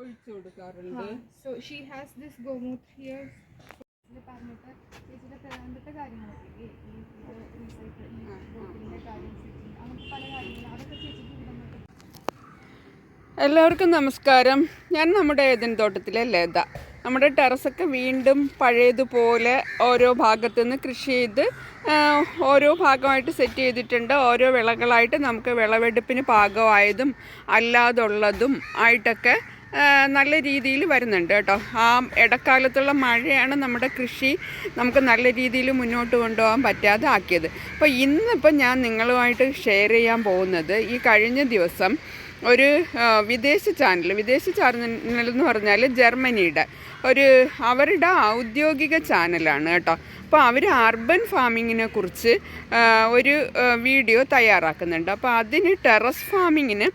ഒഴിച്ചു കൊടുക്കാറുണ്ട്. So she has this gomutra here പറഞ്ഞിട്ട് ചേച്ചിയുടെ പ്രധാനപ്പെട്ട കാര്യങ്ങളൊക്കെ ഈ ഈ ബോട്ടിലിന്റെ കാര്യം അങ്ങനത്തെ പല കാര്യങ്ങളും അതൊക്കെ ചേച്ചിക്ക് എല്ലാവർക്കും നമസ്കാരം. ഞാൻ നമ്മുടെ ഏതൻ തോട്ടത്തിലെ ലത. നമ്മുടെ ടെറസൊക്കെ വീണ്ടും പഴയതുപോലെ ഓരോ ഭാഗത്തു നിന്ന് കൃഷി ചെയ്ത് ഓരോ ഭാഗമായിട്ട് സെറ്റ് ചെയ്തിട്ടുണ്ട്. ഓരോ വിളകളായിട്ട് നമുക്ക് വിളവെടുപ്പിന് പാകമായതും അല്ലാതുള്ളതും ആയിട്ടൊക്കെ നല്ല രീതിയിൽ വരുന്നുണ്ട് കേട്ടോ. ആ ഇടക്കാലത്തുള്ള മഴയാണ് നമ്മുടെ കൃഷി നമുക്ക് നല്ല രീതിയിൽ മുന്നോട്ട് കൊണ്ടുപോകാൻ പറ്റാതെ ആക്കിയത് അപ്പോൾ ഇന്നിപ്പോൾ ഞാൻ നിങ്ങളുമായിട്ട് ഷെയർ ചെയ്യാൻ പോകുന്നത് ഈ കഴിഞ്ഞ ദിവസം ഒരു വിദേശ ചാനൽ വിദേശ ചാനൽ എന്ന് പറഞ്ഞാൽ ജർമ്മനിയുടെ ഒരു അവരുടെ ഔദ്യോഗിക ചാനലാണ് കേട്ടോ. അപ്പോൾ അവർ അർബൻ ഫാമിങ്ങിനെ കുറിച്ച് ഒരു വീഡിയോ തയ്യാറാക്കുന്നുണ്ട്. അപ്പോൾ അതിന് ടെറസ് ഫാമിങ്ങിന്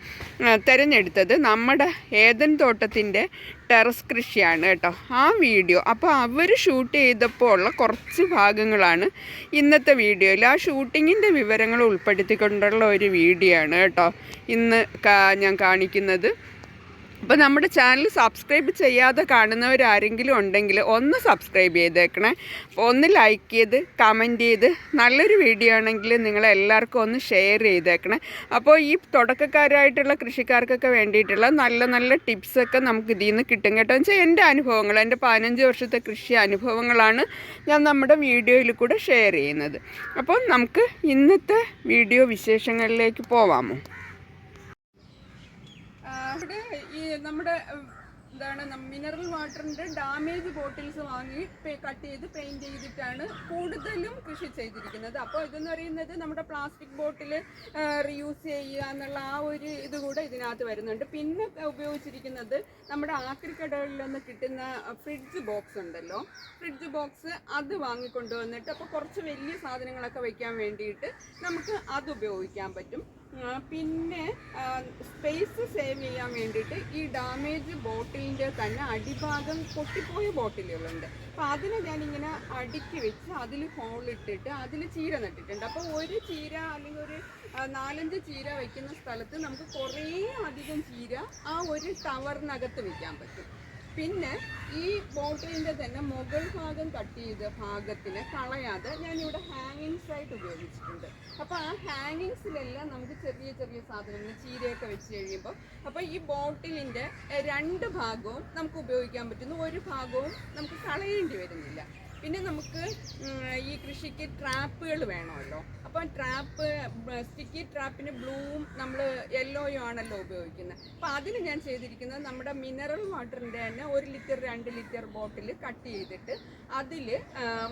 തിരഞ്ഞെടുത്തത് നമ്മുടെ ഏതൻ തോട്ടത്തിന്റെ ടെറസ് കൃഷിയാണ് കേട്ടോ. ആ വീഡിയോ അപ്പോൾ അവർ ഷൂട്ട് ചെയ്തപ്പോൾ ഉള്ള കുറച്ച് ഭാഗങ്ങളാണ് ഇന്നത്തെ വീഡിയോയിൽ ആ ഷൂട്ടിങ്ങിന്റെ വിവരങ്ങൾ ഉൾപ്പെടുത്തിക്കൊണ്ടുള്ള ഒരു വീഡിയോ ആണ് കേട്ടോ ഇന്ന് ഞാൻ കാണിക്കുന്നത്. അപ്പോൾ നമ്മുടെ ചാനൽ സബ്സ്ക്രൈബ് ചെയ്യാതെ കാണുന്നവരാരെങ്കിലും ഉണ്ടെങ്കിൽ ഒന്ന് സബ്സ്ക്രൈബ് ചെയ്തേക്കണേ. ഒന്ന് ലൈക്ക് ചെയ്ത് കമന്റ് ചെയ്ത് നല്ലൊരു വീഡിയോ ആണെങ്കിൽ നിങ്ങളെല്ലാവർക്കും ഒന്ന് ഷെയർ ചെയ്തേക്കണേ. അപ്പോൾ ഈ തുടക്കക്കാരായിട്ടുള്ള കൃഷിക്കാർക്കൊക്കെ വേണ്ടിയിട്ടുള്ള നല്ല നല്ല ടിപ്സൊക്കെ നമുക്ക് ഇതിൽ നിന്ന് കിട്ടും കേട്ടോ. വെച്ചാൽ എന്റെ അനുഭവങ്ങൾ എന്റെ പതിനഞ്ച് വർഷത്തെ കൃഷി അനുഭവങ്ങളാണ് ഞാൻ നമ്മുടെ വീഡിയോയിൽ കൂടെ ഷെയർ ചെയ്യുന്നത്. അപ്പോൾ നമുക്ക് ഇന്നത്തെ വീഡിയോ വിശേഷങ്ങളിലേക്ക് പോവാമോ? ഇവിടെ ഈ നമ്മുടെ എന്താണ് മിനറൽ വാട്ടറിന്റെ ഡാമേജ് ബോട്ടിൽസ് വാങ്ങി കട്ട് ചെയ്ത് പെയിന്റ് ചെയ്തിട്ടാണ് കൂടുതലും കൃഷി ചെയ്തിരിക്കുന്നത്. അപ്പോൾ ഇതെന്ന് പറയുന്നത് നമ്മുടെ പ്ലാസ്റ്റിക് ബോട്ടിൽ റീയൂസ് ചെയ്യുക എന്നുള്ള ആ ഒരു ഇത് കൂടെ ഇതിനകത്ത് വരുന്നുണ്ട്. പിന്നെ ഉപയോഗിച്ചിരിക്കുന്നത് നമ്മുടെ ആക്രിക്കടകളിൽ നിന്ന് കിട്ടുന്ന ഫ്രിഡ്ജ് ബോക്സ് ഉണ്ടല്ലോ. ഫ്രിഡ്ജ് ബോക്സ് അത് വാങ്ങിക്കൊണ്ടുവന്നിട്ട് അപ്പോൾ കുറച്ച് വലിയ സാധനങ്ങളൊക്കെ വെക്കാൻ വേണ്ടിയിട്ട് നമുക്ക് അത് ഉപയോഗിക്കാൻ പറ്റും. പിന്നെ സ്പേസ് സേവ് ചെയ്യാൻ വേണ്ടിയിട്ട് ഈ ഡാമേജ് ബോട്ടിലിന്റെ തന്നെ അടിഭാഗം പൊട്ടിപ്പോയ ബോട്ടിലുകളുണ്ട് അപ്പോൾ അതിനെ ഞാനിങ്ങനെ അടുക്കി വെച്ച് അതിൽ ഹോളിട്ടിട്ട് അതിൽ ചീര നട്ടിട്ടുണ്ട്. അപ്പോൾ ഒരു ചീര അല്ലെങ്കിൽ ഒരു നാലഞ്ച് ചീര വെക്കുന്ന സ്ഥലത്ത് നമുക്ക് കുറേ അധികം ചീര ആ ഒരു ടവറിനകത്ത് വെക്കാൻ പറ്റും. പിന്നെ ഈ ബോട്ടിലിന്റെ തന്നെ മുകൾ ഭാഗം കട്ട് ചെയ്ത ഭാഗത്തിന് കളയാതെ ഞാനിവിടെ ഹാങ്ങിങ്സ് ആയിട്ട് ഉപയോഗിച്ചിട്ടുണ്ട്. അപ്പോൾ ആ ഹാങ്ങിങ്സിലെല്ലാം നമുക്ക് ചെറിയ ചെറിയ സാധനങ്ങൾ ചീരയൊക്കെ വെച്ച് കഴിയുമ്പോൾ അപ്പോൾ ഈ ബോട്ടിലിന്റെ രണ്ട് ഭാഗവും നമുക്ക് ഉപയോഗിക്കാൻ പറ്റുന്നു. ഒരു ഭാഗവും നമുക്ക് കളയേണ്ടി വരുന്നില്ല. പിന്നെ നമുക്ക് ഈ കൃഷിക്ക് ട്രാപ്പുകൾ വേണമല്ലോ. അപ്പം ട്രാപ്പ് സ്റ്റിക്കി ട്രാപ്പിന് ബ്ലൂവും നമ്മൾ യെല്ലോയും ആണല്ലോ ഉപയോഗിക്കുന്നത്. അപ്പം അതിന് ഞാൻ ചെയ്തിരിക്കുന്നത് നമ്മുടെ മിനറൽ വാട്ടറിന്റെ തന്നെ ഒരു ലിറ്റർ രണ്ട് ലിറ്റർ ബോട്ടിൽ കട്ട് ചെയ്തിട്ട് അതിൽ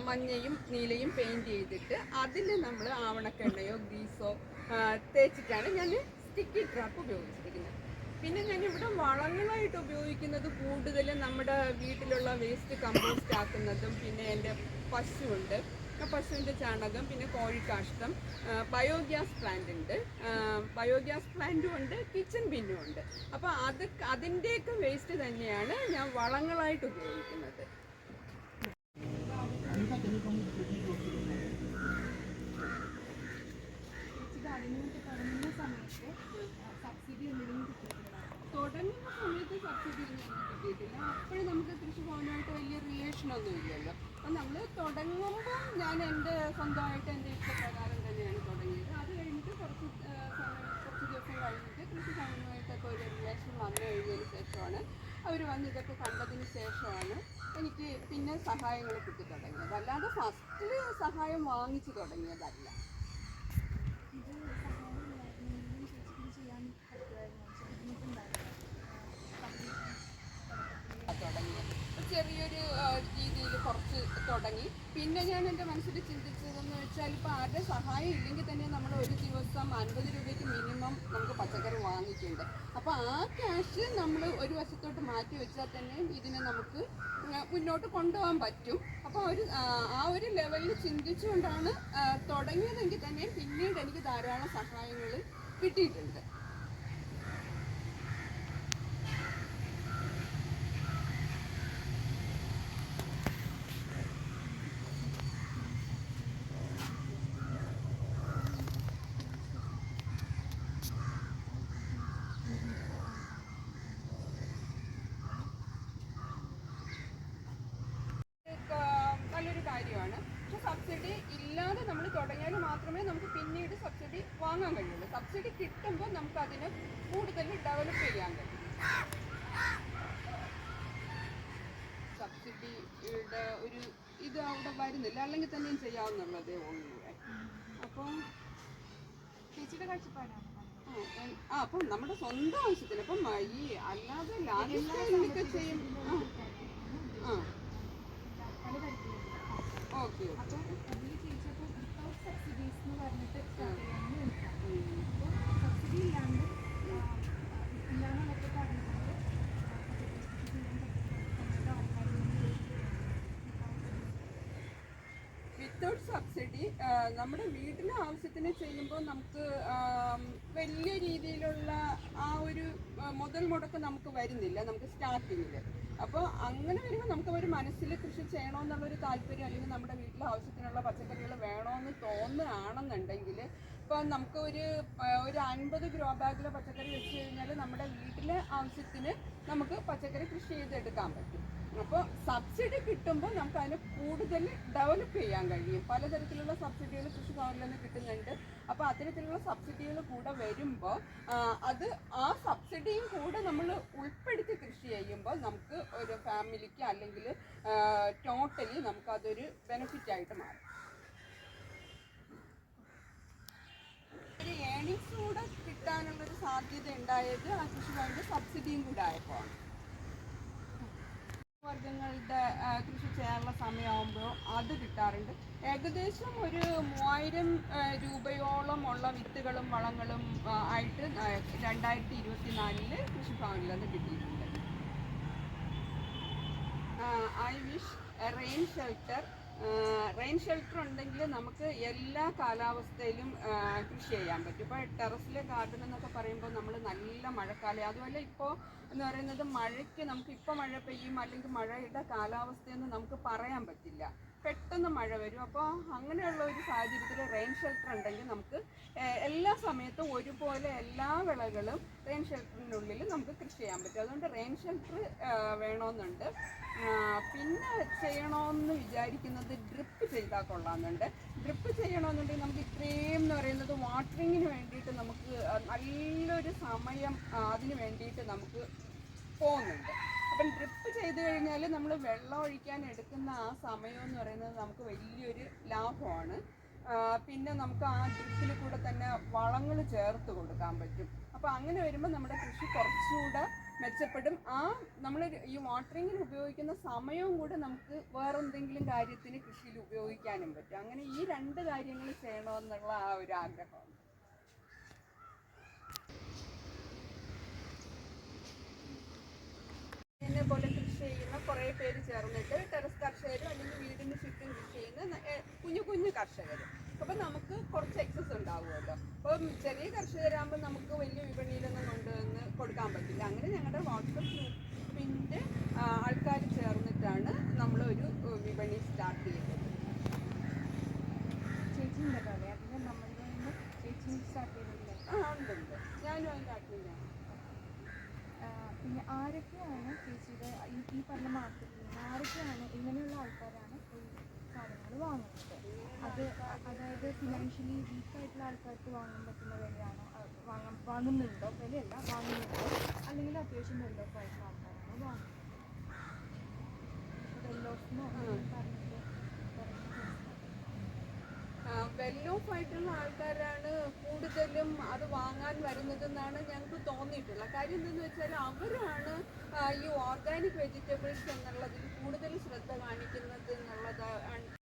മഞ്ഞയും നീലയും പെയിന്റ് ചെയ്തിട്ട് അതിൽ നമ്മൾ ആവണക്കെണ്ണയോ ഗ്രീസോ തേച്ചിട്ടാണ് ഞാൻ സ്റ്റിക്കി ട്രാപ്പ് ഉപയോഗിച്ചിരിക്കുന്നത്. പിന്നെ ഞാൻ ഇവിടെ വളങ്ങളായിട്ട് ഉപയോഗിക്കുന്നത് കൂടുതലും നമ്മുടെ വീട്ടിലുള്ള വേസ്റ്റ് കമ്പോസ്റ്റ് ആക്കുന്നതും പിന്നെ എന്റെ പശുവുണ്ട്. പശുവിന്റെ ചാണകം പിന്നെ കോഴിക്കാഷ്ടം ബയോഗ്യാസ് പ്ലാന്റ് ഉണ്ട്. ബയോഗ്യാസ് പ്ലാന്റും ഉണ്ട് കിച്ചൺ ബിന്നും ഉണ്ട്. അപ്പോൾ അത് അതിന്റെയൊക്കെ വേസ്റ്റ് തന്നെയാണ് ഞാൻ വളങ്ങളായിട്ട് ഉപയോഗിക്കുന്നത്. സമയത്ത് തുടങ്ങുന്ന സമയത്ത് സബ്സിഡി കിട്ടിയിട്ടില്ല. അപ്പോഴും നമുക്ക് കൃഷി ഭവനുമായിട്ട് വലിയ റിലേഷൻ ഒന്നും ഇല്ലല്ലോ. അപ്പം നമ്മൾ തുടങ്ങുമ്പോൾ ഞാൻ എന്റെ സ്വന്തമായിട്ട് എന്റെ ഇഷ്ടപ്രകാരം തന്നെയാണ് തുടങ്ങിയത്. അത് കഴിഞ്ഞിട്ട് കുറച്ച് കുറച്ച് ദിവസം കഴിഞ്ഞിട്ട് കൃഷി ഭവനുമായിട്ടൊക്കെ ഒരു റിലേഷൻ വന്നു കഴിഞ്ഞതിന് ശേഷമാണ് അവർ വന്ന് ഇതൊക്കെ കണ്ടതിന് ശേഷമാണ് എനിക്ക് പിന്നെ സഹായങ്ങൾ കിട്ടി തുടങ്ങിയത്. അല്ലാതെ ഫസ്റ്റിൽ സഹായം വാങ്ങിച്ചു തുടങ്ങിയതല്ല ഇത് സഹായമില്ലായിരുന്നെങ്കിലും ചേച്ചിക്ക് ഇത് ചെയ്യാൻ പറ്റുമായിരുന്നു ചേച്ചി ബുദ്ധിമുട്ടുണ്ടായിരുന്നു തുടങ്ങിയത് അപ്പോൾ ചെറിയൊരു രീതിയിൽ കുറച്ച് തുടങ്ങി. പിന്നെ ഞാൻ എന്റെ മനസ്സിൽ ചിന്തിച്ചതെന്ന് വെച്ചാൽ ഇപ്പോൾ ആരുടെ സഹായം ഇല്ലെങ്കിൽ തന്നെ നമ്മൾ ഒരു ദിവസം അൻപത് രൂപയ്ക്ക് മിനിമം നമുക്ക് പച്ചക്കറി വാങ്ങിക്കുന്നുണ്ട് അപ്പോൾ ആ ക്യാഷ് നമ്മൾ ഒരു വശത്തോട്ട് മാറ്റി വെച്ചാൽ തന്നെ ഇതിനെ നമുക്ക് മുന്നോട്ട് കൊണ്ടുപോകാൻ പറ്റും. അപ്പോൾ ഒരു ആ, ഒരു ലെവലിൽ ചിന്തിച്ചുകൊണ്ടാണ് തുടങ്ങിയതെങ്കിൽ തന്നെ പിന്നീട് എനിക്ക് ധാരാളം സഹായങ്ങൾ കിട്ടിയിട്ടുണ്ട്. കഴിയുള്ളൂ. സബ്സിഡി കിട്ടുമ്പോൾ നമുക്ക് അതിനെ കൂടുതൽ ഡെവലപ്പ് ചെയ്യാൻ കഴിയും. സബ്സിഡിയുടെ ഒരു ഇത് അവിടെ വരുന്നില്ല. അല്ലെങ്കിൽ തന്നെയും ചെയ്യാവുന്നുള്ളതേ ഉള്ളൂ. അപ്പം ചേച്ചിയുടെ കാഴ്ചപ്പാടാണ് ആ, അപ്പം നമ്മുടെ സ്വന്തം ആവശ്യത്തിന് അപ്പം ഈ അല്ലാതെ ലാഭിക്കാനൊക്കെ ചെയ്യും. ആ തരത്തിലുണ്ട് ഓക്കെ അപ്പോൾ ഇതിൽ ചേച്ചിയപ്പോൾ വിത്തൗട്ട് സബ്സിഡീസ് എന്ന് പറഞ്ഞിട്ട് സ്റ്റാർട്ട് സബ്സിഡി ഇല്ലാണ്ട് വിത്തൗട്ട് സബ്സിഡി നമ്മുടെ വീട്ടിലെ ആവശ്യത്തിന് ചെയ്യുമ്പോൾ നമുക്ക് വലിയ രീതിയിലുള്ള ആ ഒരു മുതൽ മുടക്ക് നമുക്ക് വരുന്നില്ല നമുക്ക് സ്റ്റാർട്ടിങ്ങിൽ അപ്പോൾ അങ്ങനെ വരുമ്പോൾ നമുക്ക് ഒരു മനസ്സിൽ കൃഷി ചെയ്യണമെന്നുള്ളൊരു താല്പര്യം അല്ലെങ്കിൽ നമ്മുടെ വീട്ടിലെ ആവശ്യത്തിനുള്ള പച്ചക്കറികൾ വേണമെന്ന് തോന്നുകയാണെന്നുണ്ടെങ്കിൽ ഇപ്പം നമുക്ക് ഒരു ഒരു അൻപത് ഗ്രോ ബാഗിലെ പച്ചക്കറി വെച്ച് കഴിഞ്ഞാൽ നമ്മുടെ വീട്ടിലെ ആവശ്യത്തിന് നമുക്ക് പച്ചക്കറി കൃഷി ചെയ്തെടുക്കാൻ പറ്റും. അപ്പോൾ സബ്സിഡി കിട്ടുമ്പോൾ നമുക്ക് അതിനെ കൂടുതൽ ഡെവലപ്പ് ചെയ്യാൻ കഴിയും. പലതരത്തിലുള്ള സബ്സിഡികൾ കൃഷിഭവനിൽ നിന്ന് കിട്ടുന്നുണ്ട്. അപ്പോൾ അത്തരത്തിലുള്ള സബ്സിഡികൾ കൂടെ വരുമ്പോൾ അത് ആ സബ്സിഡിയും കൂടെ നമ്മൾ ഉൾപ്പെടുത്തി കൃഷി ചെയ്യുമ്പോൾ നമുക്ക് ഒരു ഫാമിലിക്ക് അല്ലെങ്കിൽ ടോട്ടലി നമുക്കതൊരു ബെനിഫിറ്റ് ആയിട്ട് മാറും ഒരു ഏണിങ്സ് കൂടെ കിട്ടാനുള്ളൊരു സാധ്യത ഉണ്ടായത് ആ കൃഷിഭവന്റെ സബ്സിഡിയും കൂടെ ആയപ്പോൾ വർഗങ്ങളുടെ കൃഷി ചെയ്യാനുള്ള സമയമാകുമ്പോൾ അത് കിട്ടാറുണ്ട്. ഏകദേശം ഒരു മൂവായിരം രൂപയോളം ഉള്ള വിത്തുകളും വളങ്ങളും ആയിട്ട് രണ്ടായിരത്തി ഇരുപത്തി നാലിൽ കൃഷിഭവനിൽ നിന്ന് കിട്ടിയിട്ടുണ്ട്. I wish rain shelter rain shelter ഉണ്ടെങ്കിൽ നമുക്ക് എല്ലാ കാലാവസ്ഥയിലും കൃഷി ചെയ്യാൻ പറ്റും. ഇപ്പോൾ ടെറസിലെ ഗാർഡൻ എന്നൊക്കെ പറയുമ്പോൾ നമ്മൾ നല്ല മഴക്കാലം. അതുപോലെ ഇപ്പോൾ എന്ന് പറയുന്നത് മഴയ്ക്ക് നമുക്ക് ഇപ്പോൾ മഴ പെയ്യും അല്ലെങ്കിൽ മഴയുടെ കാലാവസ്ഥയെന്ന് നമുക്ക് പറയാൻ പറ്റില്ല. പെട്ടെന്ന് മഴ വരും. അപ്പോൾ അങ്ങനെയുള്ള ഒരു സാഹചര്യത്തിൽ റെയിൻ ഷെൽട്ടർ ഉണ്ടെങ്കിൽ നമുക്ക് എല്ലാ സമയത്തും ഒരുപോലെ എല്ലാ വിളകളും റെയിൻ ഷെൽട്ടറിനുള്ളിൽ നമുക്ക് കൃഷി ചെയ്യാൻ പറ്റും. അതുകൊണ്ട് റെയിൻ ഷെൽട്ടർ വേണമെന്നുണ്ട്. പിന്നെ ചെയ്യണമെന്ന് വിചാരിക്കുന്നത് ഡ്രിപ്പ് ചെയ്താൽ കൊള്ളാമെന്നുണ്ട്. ഡ്രിപ്പ് ചെയ്യണമെന്നുണ്ടെങ്കിൽ നമുക്ക് ഇത്രയും എന്ന് പറയുന്നത് വാട്ടറിങ്ങിന് വേണ്ടിയിട്ട് നമുക്ക് നല്ലൊരു സമയം അതിന് വേണ്ടിയിട്ട് നമുക്ക് പോകുന്നുണ്ട്. അപ്പം ഡ്രിപ്പ് ചെയ്ത് കഴിഞ്ഞാൽ നമ്മൾ വെള്ളം ഒഴിക്കാൻ എടുക്കുന്ന ആ സമയം എന്ന് പറയുന്നത് നമുക്ക് വലിയൊരു ലാഭമാണ്. പിന്നെ നമുക്ക് ആ ഡ്രിപ്പിൽ കൂടെ തന്നെ വളങ്ങൾ ചേർത്ത് കൊടുക്കാൻ പറ്റും. അപ്പോൾ അങ്ങനെ വരുമ്പോൾ നമ്മുടെ കൃഷി കുറച്ചുകൂടെ മെച്ചപ്പെടും. ആ നമ്മൾ ഈ വാട്ടറിങ്ങിന് ഉപയോഗിക്കുന്ന സമയവും കൂടെ നമുക്ക് വേറെന്തെങ്കിലും കാര്യത്തിന് കൃഷിയിൽ ഉപയോഗിക്കാനും പറ്റും. അങ്ങനെ ഈ രണ്ട് കാര്യങ്ങൾ ചെയ്യണമെന്നുള്ള ആ ഒരു ആഗ്രഹമാണ് എന്നെ പോലെ കൃഷി ചെയ്യുന്ന കുറേ പേര് ചേർന്നിട്ട് ടെറസ് കർഷകരും അല്ലെങ്കിൽ വീടിന് ചുറ്റും കൃഷി ചെയ്യുന്ന കുഞ്ഞു കുഞ്ഞു കർഷകർ അപ്പം നമുക്ക് കുറച്ച് എക്സസ് ഉണ്ടാവുമല്ലോ. അപ്പം ചെറിയ കർഷകരാകുമ്പോൾ നമുക്ക് വലിയ വിപണിയിലൊന്നും കൊണ്ടുവന്ന് കൊടുക്കാൻ പറ്റില്ല. അങ്ങനെ ഞങ്ങളുടെ വാട്സപ്പ് ഗ്രൂപ്പിന്റെ ആൾക്കാർ ചേർന്നിട്ടാണ് നമ്മളൊരു വിപണി സ്റ്റാർട്ട് ചെയ്തത് ചേച്ചി ഉണ്ടല്ലോ അല്ലേ അതിന് നമ്മളുടെ നിന്ന് ചേച്ചി സ്റ്റാർട്ട് ചെയ്തിട്ടില്ലേ ആ ഉണ്ടുണ്ട് ഞാനും അതിന്റെ അഡ്മിനാണ് ആ, പിന്നെ ആരൊക്കെയാണ് ചേച്ചിയുടെ ഈ പറഞ്ഞ മാർക്കറ്റിൽ നിന്ന് ആരൊക്കെയാണ് ഇങ്ങനെയുള്ള ആൾക്കാരാണ് ഈ സാധനങ്ങൾ വാങ്ങുന്നത്? അത് അതായത് ഫിനാൻഷ്യലി വീക്കായിട്ടുള്ള ആൾക്കാർക്ക് വാങ്ങാൻ പറ്റുന്ന വിലയാണോ വാങ്ങാൻ വാങ്ങുന്നുണ്ടോ? വിലയല്ല വാങ്ങുന്നുണ്ടോ? അല്ലെങ്കിൽ അത്യാവശ്യം ഓഫ് ആയിട്ടുള്ള ആൾക്കാരാണോ വാങ്ങുന്നത്. വെൽ ഓഫിനോ പറഞ്ഞിട്ട് പറയുന്നത് ഓഫ് ആയിട്ടുള്ള ആൾക്കാരാണ് കൂടുതലും അത് വാങ്ങാൻ വരുന്നതെന്നാണ് ഞങ്ങൾക്ക് തോന്നിയിട്ടുള്ളത്. കാര്യം എന്തെന്ന് വെച്ചാൽ അവരാണ് ഈ ഓർഗാനിക് വെജിറ്റബിൾസ് എന്നുള്ളതിൽ കൂടുതൽ ശ്രദ്ധ കാണിക്കുന്നത് എന്നുള്ളത്